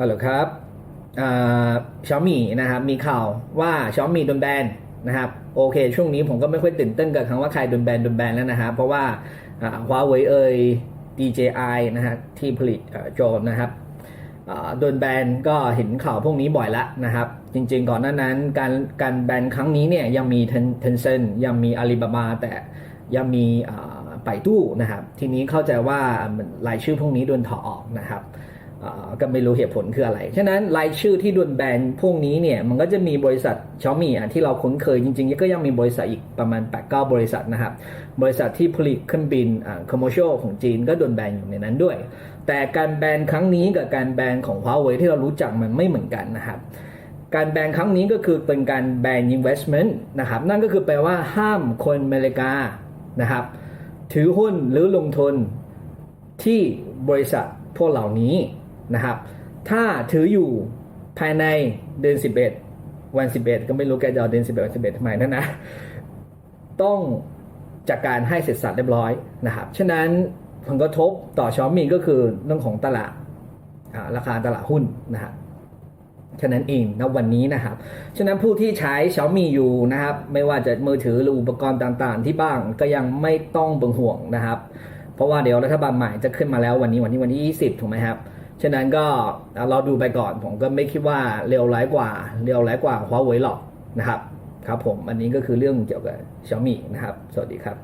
ฮัลโหลครับชอมี่นะครับ มีข่าวว่าชอมี่โดนแบนนะครับ โอเค ช่วงนี้ผมก็ไม่ค่อยตื่นเต้นกับคำว่าใครโดนแบนโดนแบนแล้วนะฮะเพราะว่าฮวาเว่ยเอ่ย DJI นะฮะที่ผลิตโดรนนะครับโดนแบนก็เห็นข่าวพวกนี้บ่อยละนะครับ จริงๆก่อนหน้านั้นการการแบนครั้งนี้เนี่ยยังมีเทนเซนยังมีอาลีบาบาแต่ยังมีไปตู้นะครับ ทีนี้เข้าใจว่าหมือนรายชื่อพวกนี้โดนถอดออกนะครับ ก็ไม่รู้เหตุผลคืออะไร ฉะนั้นรายชื่อที่โดนแบนพวกนี้เนี่ย มันก็จะมีบริษัทชอมี่อะที่เราคุ้นเคยจริงๆ ก็ยังมีบริษัทอีกประมาณ8-9บริษัทนะครับ บริษัทที่ผลิตเครื่องบินอ่า commercial ของจีนก็โดนแบนอยู่ในนั้นด้วย แต่การแบนครั้งนี้กับการแบนของ Huawei ที่เรารู้จักมันไม่เหมือนกันนะครับ การแบนครั้งนี้ก็คือเป็นการแบน investment นะครับ นั่นก็คือแปลว่าห้ามคนอเมริกานะครับ ถือหุ้นหรือลงทุนที่บริษัทพวกเหล่านี้ นะครับ ถ้าถืออยู่ภายในเดือน 11 วัน 11 ก็ไม่รู้แกจะเอาเดือน 11 วัน 11ทำไมนั่นนะ ต้องจัดการให้เสร็จสับเรียบร้อยนะครับ ฉะนั้นผลกระทบต่อชอมมีก็คือเรื่องของตลาดราคาตลาดหุ้นนะครับฉะนั้นเองนะวันนี้นะครับ ฉะนั้นผู้ที่ใช้ Xiaomi อยู่นะครับ ไม่ว่าจะมือถือหรืออุปกรณ์ต่างๆ ที่บ้างก็ยังไม่ต้องเบ่งห่วงนะครับ เพราะว่าเดี๋ยวรัฐบาลใหม่จะขึ้นมาแล้ววันนี้วันที่วันที่ 20 ถูกไหมครับ ฉะนั้นก็เราดูไปก่อนผมก็ไม่คิดว่าเร็วร้ายกว่า เร็วร้ายกว่าหัวเว่ยหรอกนะครับ ครับผมอันนี้ก็คือเรื่องเกี่ยวกับ Xiaomi นะครับ สวัสดีครับ